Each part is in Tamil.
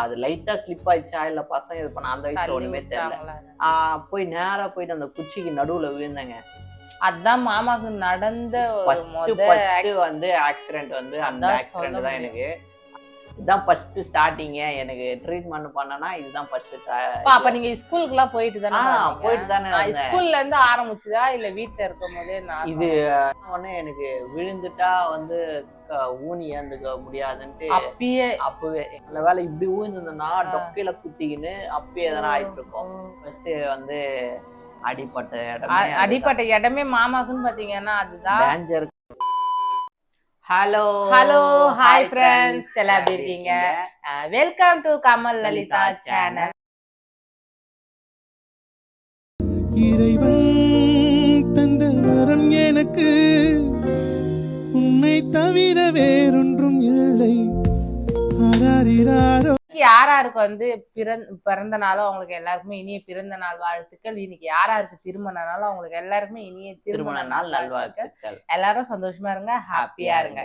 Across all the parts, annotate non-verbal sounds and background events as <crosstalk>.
அது லைட்டா ஸ்லிப் ஆயிடுச்சா? இல்ல பசங்க இது பண்ண அந்த வயசுல ஒண்ணுமே தெரியல. போய் நேரா போயிட்டு அந்த குச்சிக்கு நடுவுல விழுந்தேங்க. அதான் மாமாக்கு நடந்த வந்து ஆக்சிடென்ட் வந்து அந்த ஆக்சிடென்ட் தான் எனக்கு. இதுதான் ஃபர்ஸ்ட் ஸ்டார்டிங்க எனக்கு ட்ரீட்மெண்ட் பண்ணனா இதுதான் ஃபர்ஸ்ட் அப்பா, நீங்க ஸ்கூலுக்கு எல்லாம் போயிட்டு தானே போயிட்டு தானே. ஸ்கூல்ல இருந்து ஆரம்பிச்சுதா? இல்ல வீட்ல இருக்கும் போதே இது உடனே எனக்கு விழுந்துட்டா வந்து ஊனி ஏந்துக்க முடியாதுன்ட்டு அப்பயே அப்பவே. நல்ல வேலை இப்படி ஊழ்ந்திருந்தேன்னா டொக்கையில குத்திக்கின்னு அப்பயே எதனா ஆயிட்டு இருக்கும் ஃபர்ஸ்ட் வந்து அடிப்பட்ட இடம் அடிப்பட்ட இடமே மாமாக்குன்னு பாத்தீங்கன்னா அதுதான். Danger hello Hello, hi friends. எல்லாம் எப்படி இருக்கீங்க? Welcome to Kamal Lalitha channel இறைவன் தவிர வேறொன்றும் இல்லை. ஆராரிராரோ யாராருக்கு வந்து பிறந்த பிறந்த நாளும் அவங்களுக்கு எல்லாருக்குமே இனிய பிறந்த நாள் வாழ்த்துக்கள். இன்னைக்கு யாராருக்கு திருமண நாளும் அவங்களுக்கு எல்லாருக்குமே இனிய திருமண நாள் நல்வாழ்த்துக்கள். எல்லாரும் சந்தோஷமா இருங்க ஹாப்பியா இருங்க.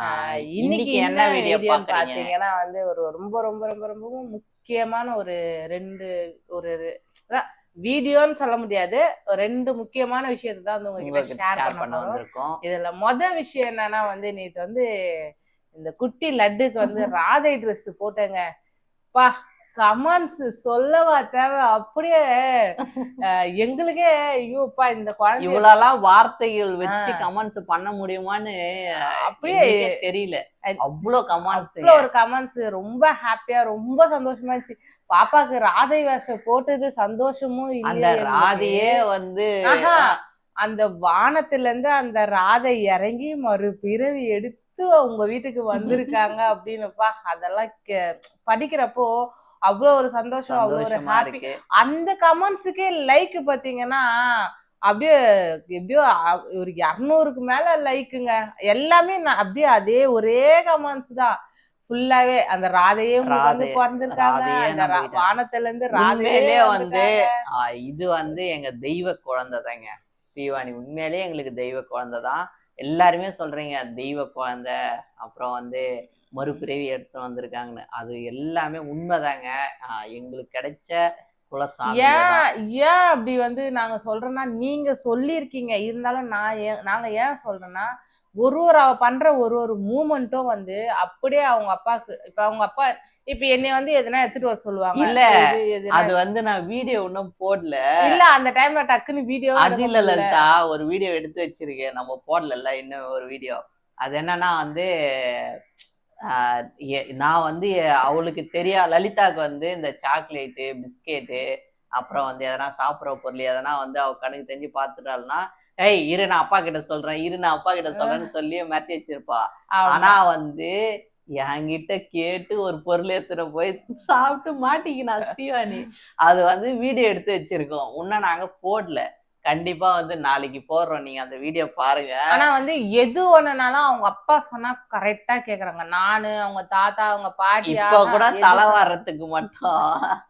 ஆஹ் இன்னைக்கு என்ன வீடியோ பாத்தீங்கன்னா வந்து ஒரு ரொம்ப ரொம்ப ரொம்ப ரொம்ப முக்கியமான ஒரு ரெண்டு ஒரு அதான் வீடியோன்னு சொல்ல முடியாது. ரெண்டு முக்கியமான விஷயத்தை தான் வந்து உங்ககிட்ட ஷேர் பண்ண வந்திருக்கோம் இதுல மொத விஷயம் என்னன்னா வந்து நேத்து வந்து இந்த குட்டி லட்டுக்கு வந்து ராதை Dress போட்டேங்க. பா கமெண்ட்ஸ் சொல்லவா தேவை அப்படியே எங்களுக்கே ஐயோப்பா இந்த குழந்தை இவ்வளவு வார்த்தைகள் வச்சு. கமெண்ட்ஸ் பண்ண முடியுமான்னு அப்படியே தெரியல அவ்வளவு கமெண்ட்ஸ் அவ்வளோ ஒரு கமெண்ட்ஸ் ரொம்ப ஹாப்பியா ரொம்ப சந்தோஷமா இருந்துச்சு பாப்பாக்கு ராதை வேஷம் போட்டது சந்தோஷமும் எங்களுக்கு? ராதையே வந்து அந்த வானத்துல இருந்து அந்த ராதை இறங்கி மறுபிறவி எடுத்து உங்க வீட்டுக்கு வந்திருக்காங்க அப்படின்னுப்பா அதெல்லாம் படிக்கிறப்போ அவ்வளோ ஒரு சந்தோஷம் அவ்வளோ ஒரு ஹாப்பி அந்த கமெண்ட்ஸுக்கே லைக் பாத்தீங்கன்னா அப்படியே எப்படியோ ஒரு இரநூறுக்கு மேல லைக்குங்க எல்லாமே நான் அப்படியே அதே ஒரே கமெண்ட்ஸ் தான். ஃபுல்லாவே அந்த ராதையே வந்து பிறந்திருக்காங்க. நம்பிட்டேன். வானத்துல இருந்து ராதையே உண்மையிலேயே வந்து இது வந்து எங்க தெய்வ குழந்தை தாங்க ஸ்ரீவாணி உண்மையிலேயே எங்களுக்கு தெய்வ குழந்தை தான் எல்லாருமே சொல்றீங்க தெய்வ குழந்தை அப்புறம் வந்து மறுபிறவி எடுத்து வந்திருக்காங்கன்னு. அது எல்லாமே உண்மைதாங்க. எங்களுக்கு கிடைச்ச குலசாமி ஏன் ஏன் அப்படி வந்து நாங்க சொல்றோம்னா நீங்க சொல்லியிருக்கீங்க. இருந்தாலும் நான் ஏன் நாங்க ஏன் சொல்றேன்னா ஒரு ஒரு அவ பண்ற ஒரு ஒரு மூமெண்ட்டும் வந்து அப்படியே அவங்க அப்பாக்கு இப்ப அவங்க அப்பா இப்ப என்னை வந்து எதுனா எடுத்துட்டு வர சொல்லுவாங்க. இல்ல, அது வந்து நான் வீடியோ இன்னும் போடல. இல்ல அந்த டைம்ல டக்குன்னு வீடியோ அது இல்ல லலிதா ஒரு வீடியோ எடுத்து வச்சிருக்கேன். நம்ம போடல இன்னும் ஒரு வீடியோ. அது என்னன்னா வந்து நான் வந்து அவளுக்கு தெரியா லலிதாக்கு வந்து இந்த சாக்லேட்டு பிஸ்கெட்டு அப்புறம் வந்து எதனா சாப்பிட்ற பொருள் எதனா வந்து அவ கணக்கு தெரிஞ்சு பார்த்துட்டாள்னா ஏய் இரு நான் அப்பா கிட்ட சொல்றேன் இரு நான் அப்பா கிட்ட சொல்றேன்னு சொல்லி மிரட்டி வச்சிருப்பா. ஆனா வந்து என்கிட்ட கேட்டு ஒரு பொருள் எடுத்துட்டு போய் சாப்பிட்டு மாட்டிக்கினா ஸ்ரீவாணி. அது வந்து வீடியோ எடுத்து வச்சிருக்கோம். இன்னும் நாங்க போடல. கண்டிப்பா வந்து நாளைக்கு போடுறோம். நீங்க அந்த வீடியோ பாருங்க. ஆனா வந்து எது ஒண்ணுனாலும் அவங்க அப்பா சொன்னா கரெக்டா கேக்குறாங்க. நானு அவங்க தாத்தா அவங்க பாட்டி இப்ப கூட தலை வர்றதுக்கு மட்டும்.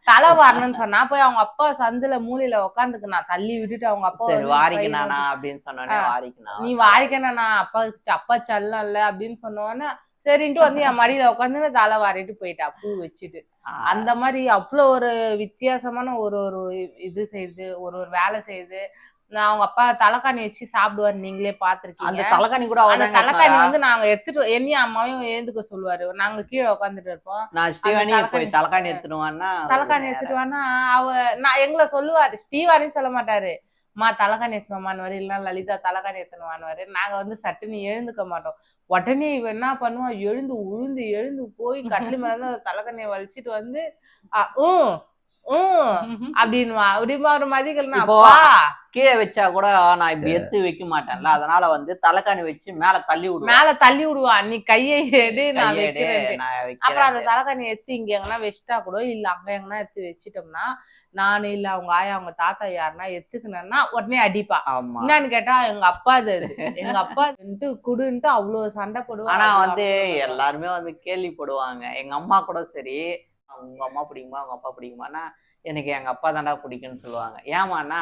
தலை வரணும்னு சொன்னா போய் அவங்க அப்பா சந்துல மூலையில உட்காந்துக்கு நான் தள்ளி விட்டுட்டு அவங்க அப்பா சரி வந்து வாரிக்கு கையில நானா அப்படின்னு சொன்னோடனே ஆ. வாரிக்கு நான் நீ வாரிக்கண்ணா நான் அப்பா அப்பா செல்லம் இல்ல அப்படின்னு சொன்னோன்னே சரின்ட்டு வந்து என் மடியில உட்காந்து தலை வாரிட்டு போயிட்டா பூ வச்சுட்டு. அந்த மாதிரி அவ்வளோ ஒரு வித்தியாசமான ஒரு ஒரு இது செய்யுது ஒரு ஒரு வேலை செய்யுது நான் அவங்க அப்பா தலைக்காணி வச்சு சாப்பிடுவாரு நீங்களே அந்த பாத்திருக்கீங்க தலைகாணி கூட அந்த தலைக்காணி? வந்து நாங்க எடுத்துட்டு என்னையும் அம்மாவையும் ஏந்துக்க சொல்லுவாரு. நாங்க கீழே உட்காந்துட்டு இருப்போம். நான் போய் தலைகாணி எடுத்துட்டு வான்னா தலைக்காணி எடுத்துட்டு வானா அவ நான் எங்களை சொல்லுவாரு ஸ்ரீவாரின்னு சொல்ல மாட்டாரு. மா தலைக்காணி எடுத்துனவான்னு இல்லைன்னா லலிதா தலைக்காணி எடுத்துனவான்னு நாங்க வந்து சட்டுன்னு எழுந்துக்க மாட்டோம். உடனே இவன் என்ன பண்ணுவான்? எழுந்து உழுந்து எழுந்து போய் கட்டில் மேல இருந்து தலைக்கண்ணியை வலிச்சிட்டு வந்து அ, அப்படின்வா அப்படிமா ஒரு அப்பா. கீழே வச்சா கூட நான் இப்படி எடுத்து வைக்க மாட்டேன்ல. அதனால வந்து தலைகாணி வச்சு மேல தள்ளி விடுவேன். மேல தள்ளி விடுவான் நீ கையை எடு நான் வைக்கிறேன். அப்புறம் அந்த தலைக்கண்ணி எடுத்து இங்க எங்கன்னா வச்சிட்டா கூட இல்ல அங்க எங்கன்னா எடுத்து வச்சிட்டோம்னா நான் இல்ல அவங்க ஆயா அவங்க தாத்தா யாருன்னா எடுத்துக்கணும்னா உடனே அடிப்பா. என்னன்னு கேட்டா எங்க அப்பா அது. எங்க அப்பா குடுன்ட்டு அவ்வளவு சண்டை போடுவா. ஆனா வந்து எல்லாருமே வந்து கேள்விப்படுவாங்க. எங்க அம்மா கூட சரி உங்க அம்மா பிடிக்குமா உங்க அப்பா பிடிக்குமானா எனக்கு எங்க அப்பா தாண்டா பிடிக்கும்னு சொல்லுவாங்க. ஏமாண்ணா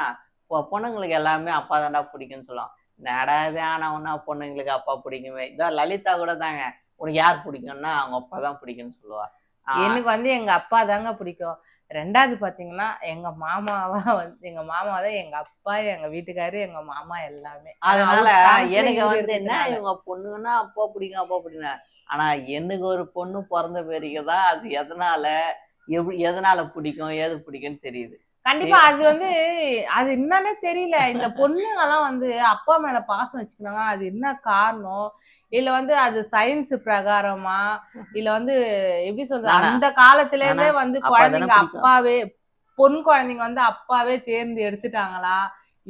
பொண்ணுங்களுக்கு எல்லாமே அப்பா தாண்டா பிடிக்கும்னு சொல்லுவாங்க நடாது ஆனா ஒன்னா பொண்ணுங்களுக்கு அப்பா பிடிக்குமே. இதோ லலிதா கூட தாங்க உனக்கு யார் பிடிக்கும்னா அவங்க அப்பா தான் பிடிக்கும்னு சொல்லுவா. எனக்கு வந்து எங்க அப்பா தாங்க பிடிக்கும். ரெண்டாவது பாத்தீங்கன்னா எங்க மாமாவா வந்து எங்க மாமா தான் எங்க அப்பா எங்க வீட்டுக்காரு எங்க மாமா எல்லாமே. அதனால எனக்கு வந்து என்ன. இவங்க பொண்ணுங்கன்னா அப்பா பிடிக்கும் அப்பா பிடிக்கும். ஆனா எனக்கு ஒரு பொண்ணு பிறந்த பிறகுதான் அது எதனால எப்படி எதனால பிடிக்கும் எது பிடிக்கும்னு தெரியுது. கண்டிப்பா அது வந்து அது என்னன்னே தெரியல. இந்த பொண்ணுங்க எல்லாம் வந்து அப்பா மேல பாசம் வச்சுக்கிறாங்க. அது என்ன காரணம்? இல்ல வந்து அது சயின்ஸ் பிரகாரமா? இல்ல வந்து எப்படி சொல்றது? அந்த காலத்துல இருந்தே வந்து தானே குழந்தைங்க. அப்பாவே பொன் குழந்தைங்க வந்து அப்பாவே தேர்ந்து எடுத்துட்டாங்களா?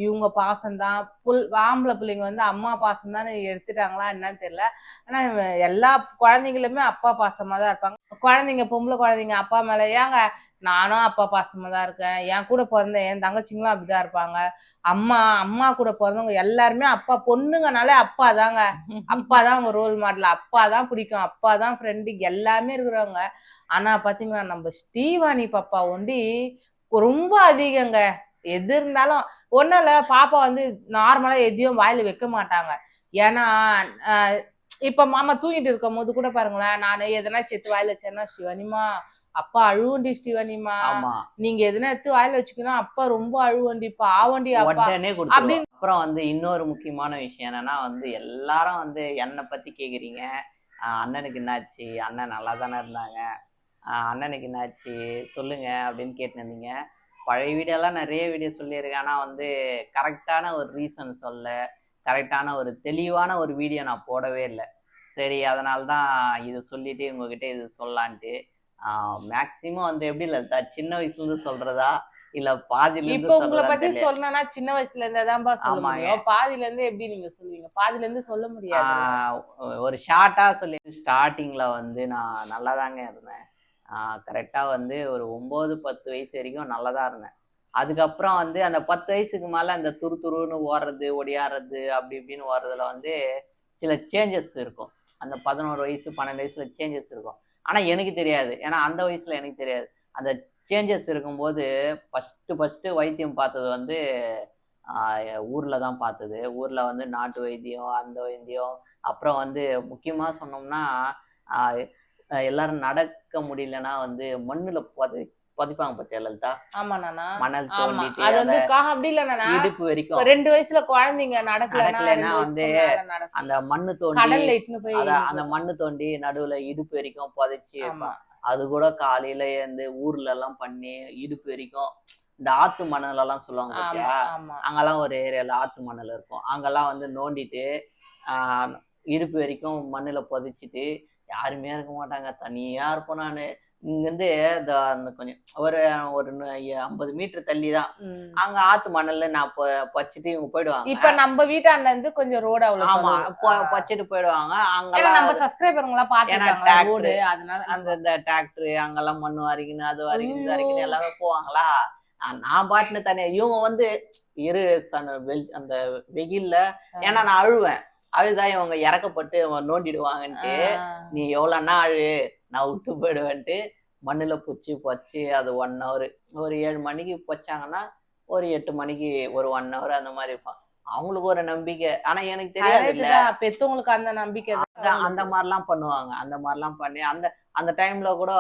இவங்க பாசம்தான். புல் ஆம்பளை பிள்ளைங்க வந்து அம்மா பாசம் தான் எடுத்துட்டாங்களா என்னன்னு தெரியல. ஆனால் எல்லா குழந்தைங்களுமே அப்பா பாசமாக தான் இருப்பாங்க. குழந்தைங்க பொம்பளை குழந்தைங்க அப்பா மேலே ஏங்க நானும் அப்பா பாசமாக தான் இருக்கேன். என் கூட பிறந்த என் தங்கச்சிங்களும் அப்படிதான் இருப்பாங்க. அம்மா அம்மா கூட பிறந்தவங்க எல்லாருமே அப்பா பொண்ணுங்கனாலே அப்பா தாங்க அப்பா தான் அவங்க ரோல் மாடல் அப்பா தான் பிடிக்கும். அப்பா தான் ஃப்ரெண்டு எல்லாமே இருக்கிறவங்க. ஆனால் பார்த்தீங்கன்னா நம்ம ஸ்ரீவாணி பாப்பா ஒண்டி ரொம்ப அதிகங்க. எது இருந்தாலும் ஒன்றும் இல்லை பாப்பா வந்து நார்மலா எதையும் வாயில வைக்க மாட்டாங்க. ஏன்னா இப்ப மாமா தூங்கிட்டு இருக்கும் போது கூட பாருங்களேன் நான் எதனா செத்து வாயில வச்சேன்னா சிவனிமா அப்பா அழுவண்டி ஸ்ரீவனிமா ஆமா. நீங்க எதுனா எடுத்து வாயில வச்சுக்கணும் அப்பா ரொம்ப அழுவண்டி பாவண்டி உடனே கொடுத்துருவோம். அப்புறம் வந்து இன்னொரு முக்கியமான விஷயம் என்னன்னா வந்து எல்லாரும் வந்து என்னை பத்தி கேக்குறீங்க. அண்ணனுக்கு என்னாச்சு? அண்ணன் நல்லா தானே இருந்தாங்க. ஆஹ் அண்ணனுக்கு என்னாச்சு? சொல்லுங்க அப்படின்னு கேட்டுருந்தீங்க பழைய வீடியோலாம் நிறைய வீடியோ சொல்லியிருக்கேன். ஆனால் வந்து கரெக்டான ஒரு ரீசன் சொல்ல கரெக்டான ஒரு தெளிவான ஒரு வீடியோ நான் போடவே இல்லை. சரி அதனால தான் இது சொல்லிட்டு உங்ககிட்ட இது சொல்லலான்ட்டு. மேக்சிமம் வந்து எப்படி லலிதா சின்ன வயசுல இருந்து சொல்றதா? இல்ல பாதியில இப்ப உங்களை பத்தி. சொல்லணும்னா சின்ன வயசுல இருந்தே தான்ப்பா சொல்ல. முடியும். பாதியில இருந்து எப்படி நீங்க சொல்லுவீங்க? பாதியில இருந்து சொல்ல முடியாது ஒரு ஷார்ட்டா சொல்லி ஸ்டார்டிங்ல வந்து நான் நல்லா தாங்க இருந்தேன். கரெக்டாக வந்து ஒரு ஒம்பது பத்து வயசு வரைக்கும் நல்லதாக இருந்தேன். அதுக்கப்புறம் வந்து அந்த பத்து வயசுக்கு மேலே அந்த துரு துருன்னு ஓடுறது ஒடியாடுறது அப்படி இப்படின்னு ஓடுறதுல வந்து சில சேஞ்சஸ் இருக்கும். அந்த பதினோரு வயசு பன்னெண்டு வயசில் சேஞ்சஸ் இருக்கும். ஆனால் எனக்கு தெரியாது. ஏன்னா அந்த வயசில் எனக்கு தெரியாது. அந்த சேஞ்சஸ் இருக்கும்போது ஃபஸ்ட்டு ஃபஸ்ட்டு வைத்தியம் பார்த்தது வந்து ஊரில் தான் பார்த்தது. ஊரில் வந்து நாட்டு வைத்தியம் அந்த வைத்தியம். அப்புறம் வந்து முக்கியமாக சொன்னோம்னா எல்லாரும் நடக்க முடியலன்னா வந்து மண்ணுல புதை புதைப்பாங்க பத்தியா லலிதா? ஆமா நானா? மணல் தோண்டிட்டு அது வந்து அப்படி இல்ல நானா? இடுப்பு வரைக்கும். ரெண்டு வயசுல குழந்தைங்க நடக்கலன்னா வந்து. அந்த மண்ணு தோண்டி கடல்ல இட்டுன்னு போய் அந்த மண்ணு தோண்டி நடுவுல இடுப்பு வரைக்கும் புதைச்சி அது கூட காலையில இருந்து ஊர்ல எல்லாம் பண்ணி இடுப்பு வரைக்கும் இந்த ஆத்து மணல் எல்லாம் சொல்லுவாங்க பாத்தியா? அங்கெல்லாம் ஒரு ஏரியால ஆத்து மணல் இருக்கும். அங்கெல்லாம் வந்து நோண்டிட்டு ஆஹ் இடுப்பு வரைக்கும் மண்ணுல புதைச்சிட்டு யாருமே இருக்க மாட்டாங்க தனியா இருப்பேன் நானு இங்கிருந்து இந்த அந்த கொஞ்சம் ஒரு ஒரு ஐம்பது மீட்டர் தள்ளி தான். அங்க ஆத்து மணல்ல நான் பச்சிட்டு இவங்க போயிடுவாங்க இப்ப நம்ம வீட்டாண்ட இருந்து கொஞ்சம் ரோடு அவ்வளவு ஆமா தொலைவு. பொ- ஆ. பச்சிட்டு போயிடுவாங்க அங்கெல்லாம் நம்ம சப்ஸ்கிரைபருங்க எல்லாம் பாத்துருக்காங்க tractor. ரோடு அதனால அந்த இந்த டிராக்டர் அங்கெல்லாம் மண் வரைக்கணும் அது வரைக்கணும் இது வரைக்கணும். எல்லாமே போவாங்களா நான் பாட்டுன்னு தனியா இவங்க வந்து இரு வெயில் அந்த வெயில்ல ஏன்னா நான் அழுவேன் அழுதா இவங்க இறக்கப்பட்டு நோண்டிடுவாங்கன்ட்டு. நீ எவ்வளோன்னா அழு நான் விட்டு போயிடுவேன்ட்டு மண்ணுல பொச்சி பொச்சி அது ஒன் ஹவர் ஒரு ஏழு மணிக்கு பொச்சாங்கன்னா ஒரு எட்டு மணிக்கு ஒரு ஒன் ஹவர் அந்த மாதிரி இருப்பான். அவங்களுக்கு ஒரு நம்பிக்கை. ஆனா எனக்கு தெரியாது இல்ல. பெத்தவங்களுக்கு அந்த நம்பிக்கை. அந்த- மாதிரிலாம் பண்ணுவாங்க. அந்த மாதிரிலாம் பண்ணி அந்த அந்த டைம்ல கூட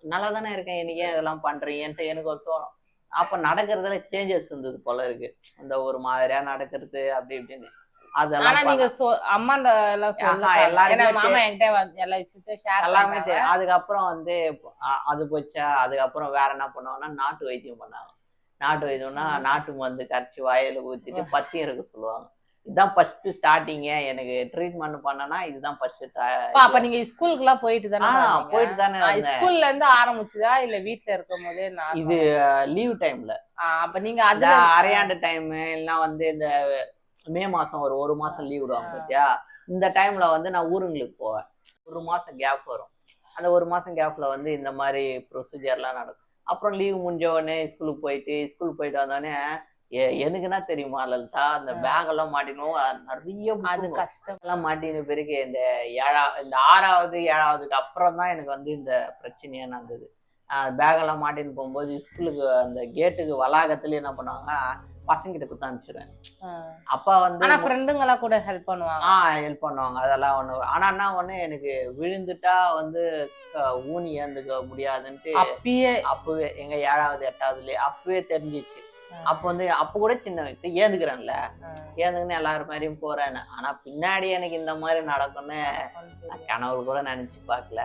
நல்லா தானே இருக்கேன் எனக்கு ஏன் இதெல்லாம் பண்றீங்கன்ட்டு எனக்கு ஒரு தோணும். அப்ப நடக்கிறதுல சேஞ்சஸ் இருந்தது போல இருக்கு. அந்த ஒரு மாதிரியா நடக்கிறது அப்படி இப்படின்னு. அதெல்லாம் நீங்க அம்மாண்ட எல்லாம் சொல்ல ஆஹா, எல்லாருமே ஏன்னா மாமா என்கிட்ட எல்லா விஷயத்தையும் ஷேர் எல்லாமே தெரியும் அதுக்கப்புறம் வந்து அது போச்சா? அதுக்கப்புறம் வேற என்ன பண்ணுவாங்கன்னா நாட்டு வைத்தியம் பண்ணாங்க. நாட்டு வைத்தியம்னா நாட்டு மருந்து கரைச்சி வாயில ஊத்திட்டு பத்தியம் இருக்க சொல்லுவாங்க. இதுதான் ஃபர்ஸ்ட் ஸ்டார்டிங்கே எனக்கு ட்ரீட்மெண்ட் பண்ணனா இதுதான் ஃபர்ஸ்ட் அப்பா, நீங்க ஸ்கூலுக்கு எல்லாம் போயிட்டு தானே? போயிட்டு தானே ஸ்கூல்ல இருந்து ஆரம்பிச்சுதா? இல்ல வீட்ல இருக்கும் போதே இது லீவ் டைம்ல அப்ப நீங்க அதுல அரையாண்டு டைம் இல்லைன்னா வந்து இந்த மே மாசம் ஒரு ஒரு மாசம் லீவ் விடுவாங்க பாத்தியா? இந்த டைம்ல வந்து நான் ஊருங்களுக்கு போவேன். ஒரு மாசம் கேப் வரும். அந்த ஒரு மாசம் கேப்ல வந்து இந்த மாதிரி ப்ரொசீஜர்லாம் நடக்கும். அப்புறம் லீவ் முடிஞ்ச உடனே ஸ்கூலுக்கு போயிட்டு ஸ்கூல் போயிட்டு வந்தோடனே எனக்குன்னா தெரியுமா லலிதா? அந்த பேக் எல்லாம் மாட்டினோம். நிறைய அது. கஷ்டம். எல்லாம் மாட்டின பிறகு இந்த ஏழா இந்த ஆறாவது ஏழாவதுக்கு அப்புறம் தான் எனக்கு வந்து இந்த பிரச்சனையே நடந்தது. பேகெல்லாம் மாட்டின்னு போகும்போது ஸ்கூலுக்கு அந்த கேட்டுக்கு வளாகத்துல என்ன பண்ணுவாங்க பசங்கிட்ட குத்த அனுப்பிச்சிடுவேன். அப்பா வந்து ஆனா ஃப்ரெண்டுங்களா கூட ஹெல்ப் பண்ணுவாங்க. ஆ ஹெல்ப் பண்ணுவாங்க. அதெல்லாம் ஒண்ணு. ஆனா என்ன ஒண்ணு எனக்கு விழுந்துட்டா வந்து ஊனி ஏந்துக்க முடியாதுன்ட்டு அப்பயே அப்பவே எங்க ஏழாவது எட்டாவதுலயே அப்பவே தெரிஞ்சிச்சு. அப்ப வந்து அப்ப கூட சின்ன வயசு ஏந்துக்கிறேன்ல. ஏந்துக்குன்னு எல்லாரும் மாதிரியும் போறேன்னு. ஆனா பின்னாடி எனக்கு இந்த மாதிரி நடக்கும்னு கனவு கூட நினைச்சு பார்க்கல.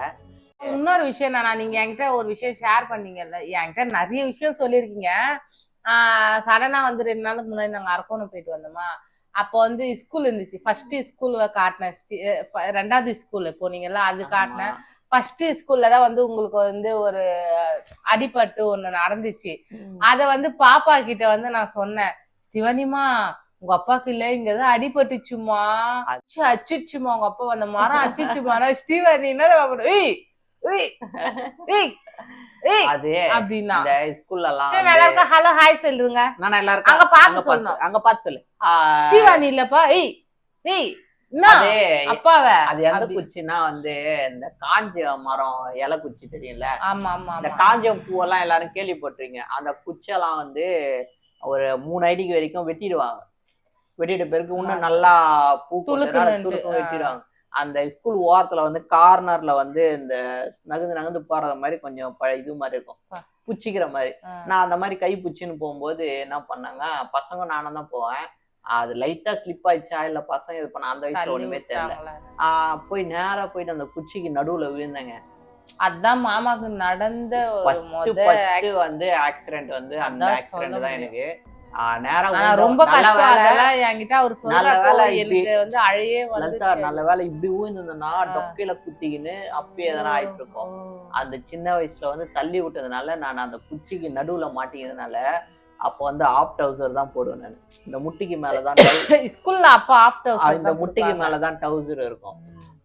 இன்னொரு விஷயம் நான் நீங்க என்கிட்ட ஒரு விஷயம் ஷேர் பண்ணீங்கல்ல. என்கிட்ட நிறைய விஷயம் சொல்லியிருக்கீங்க. சடனா வந்து ரெண்டு நாளுக்கு முன்னாடி நாங்க அரக்கோணம் போயிட்டு வந்தோமா? அப்போ வந்து ஸ்கூல் இருந்துச்சு. ஃபர்ஸ்ட் ஸ்கூல்ல காட்டினேன் ரெண்டாவது ஸ்கூல் போனீங்கல்ல அது காட்டினேன். ஃபர்ஸ்ட் ஸ்கூல்ல தான் வந்து உங்களுக்கு வந்து ஒரு அடிபட்டு ஒண்ணு நடந்துச்சு. அத வந்து பாப்பா கிட்ட வந்து நான் சொன்னேன். சிவனிமா உங்க அப்பாக்கு இல்ல இங்கதான் அடிபட்டுச்சுமா அச்சு அச்சிச்சுமா உங்க அப்பா. அந்த மரம் அச்சிச்சுமா ஏய் ஏய் <laughs> அது அப்படின்னா. இந்த ஸ்கூல்ல எல்லாம் சரி எல்லாருக்கும் ஹலோ ஹாய் சொல்லுங்க. நான் எல்லாருக்கும் அங்க அங்க சொல்லணும். அங்க பார்த்து சொல்லு. ஆ, ஸ்டீவானி இல்லப்பா. ஏய் ஏய் அது அப்பாவ. அது எந்த. குச்சின்னா வந்து இந்த காஞ்ச மரம் இலை குச்சி தெரியும்ல? ஆமா ஆமா இந்த ஆமா. காஞ்ச பூவெல்லாம் எல்லாரும் கேள்விப்பட்டிருக்கீங்க அந்த குச்செல்லாம் வந்து ஒரு மூணு அடிக்கு வரைக்கும் வெட்டிடுவாங்க. வெட்டிட்ட பிறகு இன்னும் நல்லா பூ துளுக்கும். வெட்டிடுவாங்க. அந்த ஸ்கூல் ஓரத்துல வந்து கார்னர்ல வந்து இந்த நகர்ந்து நகர்ந்து போறது மாதிரி கொஞ்சம் ப- இது மாதிரி இருக்கும். புச்சிக்கிற மாதிரி. நான் அந்த மாதிரி கை புச்சின்னு போகும்போது என்ன பண்ணாங்க? பசங்க நானும் தான் போவேன். அது லைட்டா ஸ்லிப் ஆயிடுச்சா? இல்ல பசங்க இது பண்ண அந்த வயசுல ஒண்ணுமே தெரியல? ஆஹ் போய் நேரா போயிட்டு அந்த குச்சிக்கு நடுவுல விழுந்தேங்க. அதான் மாமாக்கு நடந்த வந்து ஆக்சிடென்ட் வந்து அந்த ஆக்சிடென்ட் தான் எனக்கு. ரொம்ப கஷ்டம் அதெல்லாம் என்கிட்ட அவர் எனக்கு வந்து அழையே வந்துச்சு. நல்ல வேலை இப்படி ஊழ்ந்திருந்தனா. டொக்கையில குத்திக்கின்னு அப்பயே எதனா ஆயிட்டு இருக்கும் அந்த சின்ன வயசுல வந்து தள்ளி விட்டதுனால நான் அந்த குச்சிக்கு நடுவுல மாட்டிக்கிறதுனால அப்போ வந்து ஆப் டவுசர் தான் போடுவேன் நான். இந்த முட்டிக்கு மேலதான் <coughs> ஸ்கூல்ல அப்ப ஆஃப்டர் ஆஹ் இந்த முட்டிக்கு மேலதான் டவுசர் இருக்கும்.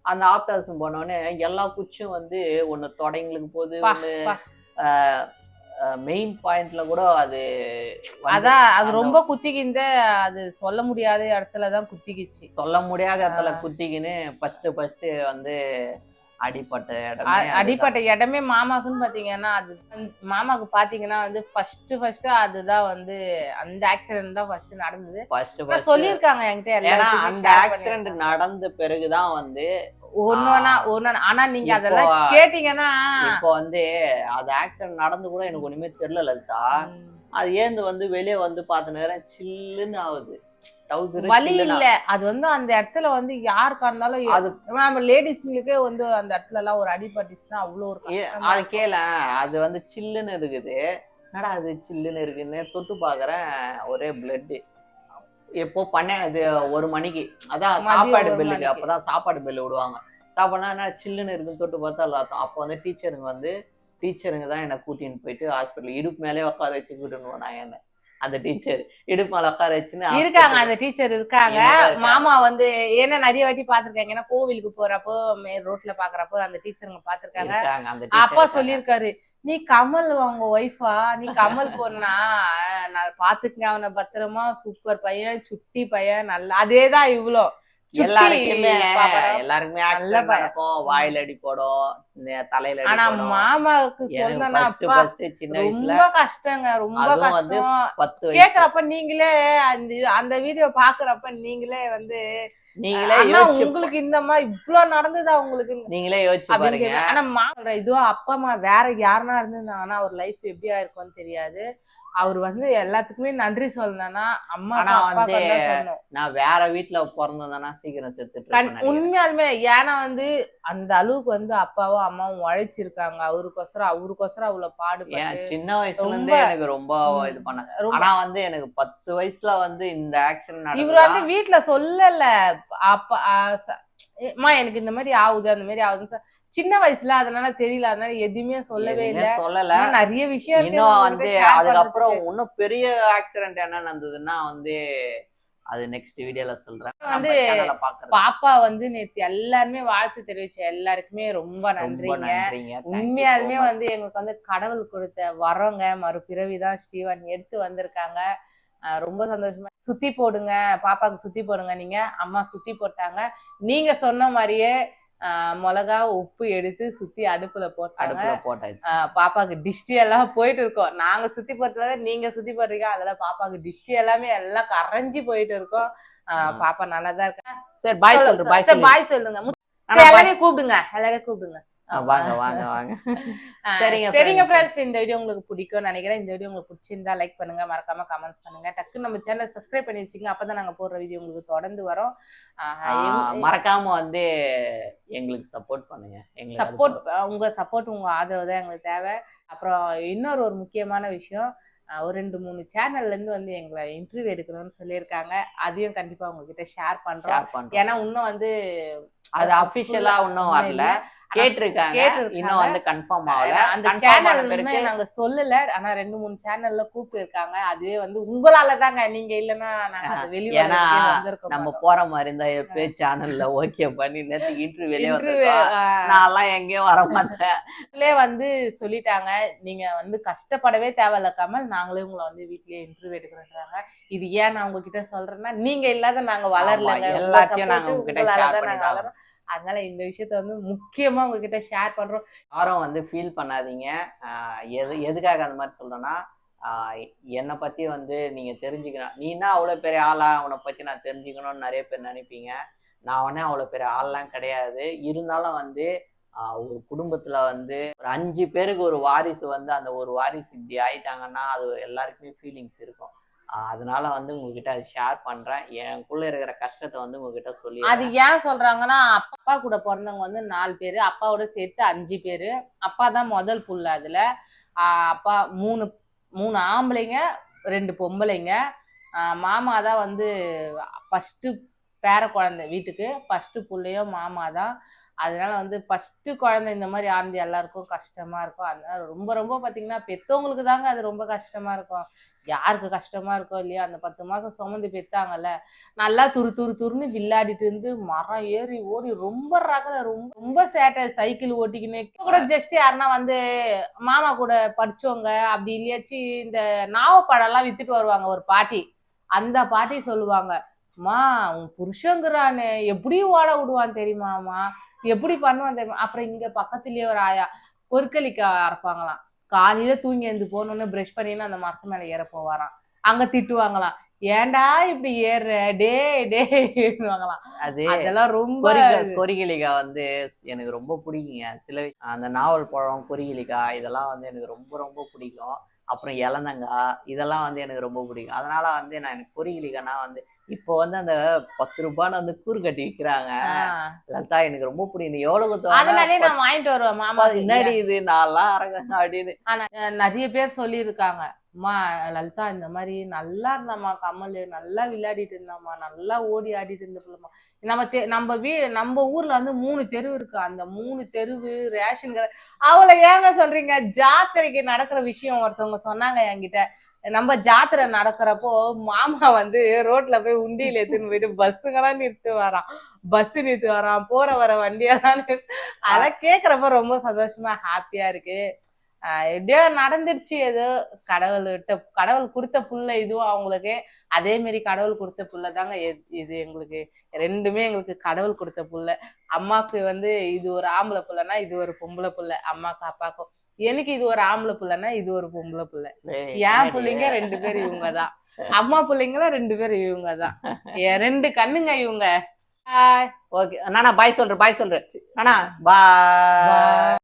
அந்த ஆப் டவுசர் போனோடனே எல்லா குச்சியும் வந்து ஒண்ணு தொடங்களுக்கு போகுது ஒண்ணு மெயின் பாயிண்ட்ல கூட அது அதான் அது ரொம்ப குத்திக்கிந்த அது சொல்ல முடியாத இடத்துலதான் குத்திக்கிச்சு சொல்ல முடியாத இடத்துல. குத்திக்கின்னு ஃபர்ஸ்ட் ஃபர்ஸ்ட் வந்து அடிப்பட்ட இடமே. அடிப்பட்ட இடமே மாமாக்குன்னு பாத்தீங்கன்னா அது மாமாக்கு பாத்தீங்கன்னா வந்து ஃபர்ஸ்ட் ஃபர்ஸ்ட் அதுதான் வந்து அந்த ஆக்சிடென்ட் தான் ஃபர்ஸ்ட் நடந்தது ஃபர்ஸ்ட் சொல்லியிருக்காங்க என்கிட்ட அந்த ஆக்சிடென்ட். நடந்த பிறகுதான் வந்து ஒன்னொன்னா ஒன்னு ஆனா நீங்க அதெல்லாம் கேட்டீங்கன்னா இப்போ வந்து அது ஆக்சிடென்ட் நடந்து கூட எனக்கு ஒண்ணுமே தெரியல லலிதா. அது ஏந்து வந்து வெளியே வந்து பார்த்த நேரம் சில்லுன்னு ஆகுது. வலி இல்ல. அது வந்து அந்த இடத்துல வந்து யாருக்கா இருந்தாலும் அது நம்ம லேடிஸ்ங்களுக்கே வந்து அந்த இடத்துல எல்லாம் ஒரு அடிபட்டுச்சுன்னா ஏ- கஷ்டமா அது இருக்கும். கேள. அது வந்து சில்லுன்னு இருக்குது. என்னடா அது சில்லுன்னு இருக்குன்னு தொட்டு பாக்குறேன் ஒரே பிளட் எப்போ பண்ண இது ஒரு மணிக்கு அதான் சாப்பாடு மணிக்கு. அப்பதான் சாப்பாடு பெல்லு விடுவாங்க சாப்பாடுனா என்ன சில்லுன்னு இருக்குன்னு தொட்டு பார்த்தா எல்லாத்தையும் அப்போ வந்து டீச்சருங்க வந்து டீச்சருங்க தான் என்னை கூட்டின்னு போயிட்டு ஹாஸ்பிட்டல் இடுப்பு மேலே உட்கார வச்சு கூட்டின்னு போனாங்க என்ன அந்த டீச்சர் இடுப்பு மேல உட்கார வச்சுன்னு இருக்காங்க அந்த டீச்சர் இருக்காங்க. மாமா வந்து ஏன்னா நிறைய வாட்டி பாத்திருக்காங்க ஏன்னா கோவிலுக்கு போறப்போ ரோட்ல பாக்குறப்போ அந்த டீச்சருங்க பாத்திருக்காங்க அப்பா. சொல்லியிருக்காரு நீ கமல் உங்க ஒய்ஃபா நீ <laughs> கமல் பொண்ணா? நான் பாத்துக்கங்க அவனை பத்திரமா. சூப்பர் பையன் சுட்டி பையன் நல்லா அதேதான் இவ்ளோ சுட்டி எல்லாருக்குமே. எல்லாருக்குமே நல்ல. நடக்கும் வாயில அடி போடும் தலையில ஆனா. மாமாவுக்கு ரொம்ப கஷ்டங்க ரொம்ப கஷ்டம் கேக்குறப்ப நீங்களே அந்த அந்த வீடியோ பாக்குறப்ப நீங்களே வந்து நீங்களே உங்களுக்கு இந்த மாதிரி இவ்வளவு நடந்ததா உங்களுக்கு நீங்களே யோசிச்சு பாருங்க ஆனா இதுவும் அப்பா அம்மா வேற யாருன்னா இருந்திருந்தாங்கன்னா அவர் லைஃப் எப்படியா இருக்கும்னு தெரியாது அவர் வந்து எல்லாத்துக்குமே நன்றி சொல்லணும்னா அம்மா வந்து நான் வேற வீட்டுல பிறந்திருந்தேன்னா சீக்கிரம் செத்துட்டு. உண்மையாலுமே ஏன்னா வந்து அந்த அளவுக்கு வந்து அப்பாவும் அம்மாவும் உழைச்சிருக்காங்க அவருக்கோசரம் அவருக்கோசரம் அவ்வளவு பாடுபட்டு சின்ன வயசுல இருந்தே எனக்கு ரொம்ப ம். இது பண்ண ரொம்ப ஆனா வந்து எனக்கு பத்து வயசுல வந்து இந்த ஆக்சிடென்ட் இவர் வந்து வீட்ல சொல்லல அப்பா அம்மா எனக்கு இந்த மாதிரி ஆகுது அந்த மாதிரி ஆகுதுன்னு சின்ன வயசுல அதனால தெரியல அதனால எதுவுமே சொல்லவே இல்ல. சொல்லல. நிறைய விஷயம் இன்னும் வந்து அதுக்கப்புறம். இன்னும் பெரிய ஆக்சிடென்ட் என்ன நடந்ததுன்னா வந்து அது நெக்ஸ்ட் வீடியோல சொல்றேன். வந்து. பாப்பா வந்து நேத்து எல்லாருமே வாழ்த்து தெரிவிச்ச எல்லாருக்குமே ரொம்ப நன்றிங்க. உண்மையாலுமே. வந்து எங்களுக்கு வந்து கடவுள் கொடுத்த வரோங்க மறுபிறவிதான் ஸ்டீவன் எடுத்து வந்திருக்காங்க. ரொம்ப சந்தோஷமா சுத்தி போடுங்க பாப்பாக்கு சுத்தி போடுங்க நீங்க. அம்மா சுத்தி போட்டாங்க. நீங்க சொன்ன மாதிரியே மிளகா உப்பு எடுத்து சுத்தி அடுப்புல போட்டாங்க. அடுப்புல போட்டாச்சு. ஆஹ் பாப்பாக்கு டிஸ்டி எல்லாம் போயிட்டு இருக்கோம். நாங்க சுத்தி போறதுல நீங்க சுத்தி போடுறீங்க அதுல பாப்பாக்கு டிஸ்டி எல்லாமே எல்லாம் கரைஞ்சி போயிட்டு இருக்கோம். பாப்பா நல்லாதான் இருக்கா. சரி பாய் சொல்றேன் பாய் சொல்லுங்க. எல்லாரையும் கூப்பிடுங்க எல்லாரையும் கூப்பிடுங்க. வாங்க வாங்க வாங்க. <laughs> சரிங்க சரிங்க. ஃப்ரெண்ட்ஸ் இந்த வீடியோ உங்களுக்கு பிடிக்கும்னு நினைக்கிறேன். இந்த வீடியோ உங்களுக்கு பிடிச்சிருந்தா லைக் பண்ணுங்க. மறக்காம கமெண்ட்ஸ் பண்ணுங்க. டக்கு நம்ம சேனல் சப்ஸ்கிரைப் பண்ணி வச்சுங்க அப்பதான் நாங்க போடுற வீடியோ உங்களுக்கு தொடர்ந்து வரும். மறக்காம வந்து எங்களுக்கு சப்போர்ட் பண்ணுங்க. சப்போர்ட் உங்க சப்போர்ட் உங்க ஆதரவு தான் எங்களுக்கு தேவை. அப்புறம் இன்னொரு ஒரு முக்கியமான விஷயம் ஒரு ரெண்டு மூணு சேனல்ல இருந்து வந்து எங்களை இன்டர்வியூ எடுக்கணும்னு சொல்லியிருக்காங்க. அதையும் கண்டிப்பா உங்ககிட்ட ஷேர் பண்றோம். ஏன்னா இன்னும் வந்து அது அபிஷியலா இன்னும் வரல. கேட்டிருக்காங்க. இன்னும் வந்து கன்ஃபார்ம் ஆகல. அந்த சேனல் நாங்க சொல்லல. ஆனா ரெண்டு மூணு சேனல்ல கூப்பிட்டு இருக்காங்க அதுவே வந்து உங்களால தாங்க நீங்க இல்லைன்னா வெளியே நம்ம. போற மாதிரி இருந்தா எப்பயே சேனல்ல ஓகே பண்ணி நேத்து இன்டர்வியூலே வந்து நான்லாம் எங்கேயும் வர மாட்டேன். வந்து சொல்லிட்டாங்க. நீங்க வந்து கஷ்டப்படவே தேவையில்ல கமல். நாங்களே உங்களை வந்து வீட்லயே இன்டர்வியூ எடுக்கிறோன்றாங்க. இது ஏன் நான் உங்ககிட்ட சொல்றேன்னா நீங்க இல்லாத நாங்க வளரலங்க. எல்லாத்தையும் நாங்க உங்ககிட்ட அதனால இந்த விஷயத்த வந்து முக்கியமா உங்ககிட்ட ஷேர் பண்றோம். யாரும் வந்து ஃபீல் பண்ணாதீங்க. எது எதுக்காக அந்த மாதிரி சொல்றேன்னா என்னை பற்றி வந்து நீங்கள் தெரிஞ்சுக்கணும். நீனா அவ்வளோ பெரிய ஆளா அவனை பற்றி நான் தெரிஞ்சுக்கணும்னு நிறைய பேர் நினைப்பீங்க. நான் உடனே அவ்வளோ பெரிய ஆள்லாம் கிடையாது. இருந்தாலும் வந்து ஒரு குடும்பத்தில் வந்து ஒரு அஞ்சு பேருக்கு ஒரு வாரிசு வந்து அந்த ஒரு வாரிசு இப்படி ஆயிட்டாங்கன்னா அது எல்லாருக்குமே ஃபீலிங்ஸ் இருக்கும். அதனால வந்து உங்ககிட்ட அதை ஷேர் பண்றேன். எனக்குள்ள இருக்கிற கஷ்டத்தை வந்து உங்ககிட்ட சொல்லி அது ஏன் சொல்றாங்கன்னா அப்பா கூட பிறந்தவங்க வந்து நாலு பேரு அப்பாவோட சேர்த்து அஞ்சு பேரு. அப்பா தான் முதல் புள்ள அதுல. அப்பா மூணு மூணு ஆம்பளைங்க ரெண்டு பொம்பளைங்க. மாமா தான் வந்து ஃபஸ்ட்டு பேர குழந்தை வீட்டுக்கு. ஃபஸ்ட்டு பிள்ளையும் மாமா தான். அதனால வந்து ஃபர்ஸ்ட் குழந்தை இந்த மாதிரி ஆனது எல்லாருக்கும் கஷ்டமா இருக்கும். அதனால ரொம்ப ரொம்ப பாத்தீங்கன்னா பெத்தவங்களுக்கு தாங்க அது ரொம்ப கஷ்டமா இருக்கும். யாருக்கு கஷ்டமா இருக்கோ இல்லையா அந்த பத்து மாசம் சுமந்து பெத்தாங்கல்ல நல்லா துரு துரு துருன்னு விளையாடிட்டு இருந்து மரம் ஏறி ஓடி ரொம்ப ரகல ரொம்ப ரொம்ப சேட்டை சைக்கிள் ஓட்டிக்கின்னு கூட ஜஸ்ட் யாருன்னா வந்து மாமா கூட படிச்சவங்க அப்படி இல்லையாச்சு இந்த நாவப்பழம் எல்லாம் வித்துட்டு வருவாங்க ஒரு பாட்டி. அந்த பாட்டி சொல்லுவாங்க மா உன் புருஷங்கிறானே எப்படி ஓட விடுவான் தெரியுமாமா எப்படி பண்ணுவான் தெரியுமா? அப்புறம் இங்க பக்கத்துலயே ஒரு ஆயா பொருக்களிக்காய் அரைப்பாங்களாம். காலையில தூங்கி எழுந்து போனோன்னு பிரஷ் பண்ணின்னு அந்த மரத்து மேல ஏற போவாராம். அங்க திட்டுவாங்களாம். ஏன்டா இப்படி ஏறுற? டே டேவாங்களாம் அது அதெல்லாம் ரொம்ப கொரிக கொரிகிலிகா வந்து எனக்கு ரொம்ப பிடிக்குங்க. சில அந்த நாவல் பழம் கொரிகிலிகா இதெல்லாம் வந்து எனக்கு ரொம்ப ரொம்ப பிடிக்கும். அப்புறம் இளந்தங்காய் இதெல்லாம் வந்து எனக்கு ரொம்ப பிடிக்கும். அதனால வந்து நான் எனக்கு கொரிகிலிகானா வந்து இப்போ வந்து அந்த பத்து ரூபான்னு வந்து கூறு கட்டி விற்கிறாங்க. லதா எனக்கு ரொம்ப பிடிக்கும். எவ்வளவு அதனாலே நான் வாங்கிட்டு வருவேன் மாமா என்னடி இது? நான்லாம் அரங்க அப்படின்னு. நிறைய பேர் சொல்லியிருக்காங்க. அம்மா லலிதா இந்த மாதிரி நல்லா இருந்தாம்மா கமல் நல்லா விளையாடிட்டு இருந்தாம்மா. நல்லா ஓடி ஆடிட்டு இருந்த பிள்ளைமா நம்ம தெ நம்ம வீ நம்ம ஊர்ல வந்து மூணு தெரு இருக்கு. அந்த மூணு தெருவு ரேஷன் கடை. அவளை ஏங்க சொல்றீங்க? ஜாத்திரைக்கு நடக்கிற விஷயம் ஒருத்தவங்க சொன்னாங்க என்கிட்ட. நம்ம ஜாத்திரை நடக்கிறப்போ மாமா வந்து ரோட்ல போய் உண்டியில எடுத்துன்னு போயிட்டு பஸ்ஸுங்கெல்லாம் நிறுத்து வரான். பஸ் நிறுத்து வரான். போற வர வண்டியெல்லாம் அதெல்லாம் கேக்குறப்ப ரொம்ப சந்தோஷமா ஹாப்பியா இருக்கு. எப்படியோ நடந்துருச்சு ஏதோ கடவுள் விட்ட கடவுள் கொடுத்த புள்ள இதுவும் அவங்களுக்கு. அதே மாதிரி கடவுள் கொடுத்த புள்ள தாங்க இது எங்களுக்கு. ரெண்டுமே எங்களுக்கு கடவுள் கொடுத்த புள்ள அம்மாவுக்கு வந்து இது ஒரு ஆம்பளை புள்ளனா இது ஒரு பொம்பளை புள்ள அம்மாக்கு அப்பாக்கும். எனக்கு இது ஒரு ஆம்பளை புள்ளனா இது ஒரு பொம்பளை புள்ள. என்? பிள்ளைங்க ரெண்டு பேர் இவங்க தான் அம்மா பிள்ளைங்களும் ரெண்டு பேர் இவங்க தான் என் ரெண்டு கண்ணுங்க இவங்க. ஓகே நானா பாய் சொல்றேன் பாய் சொல்றேன். நானா பாய்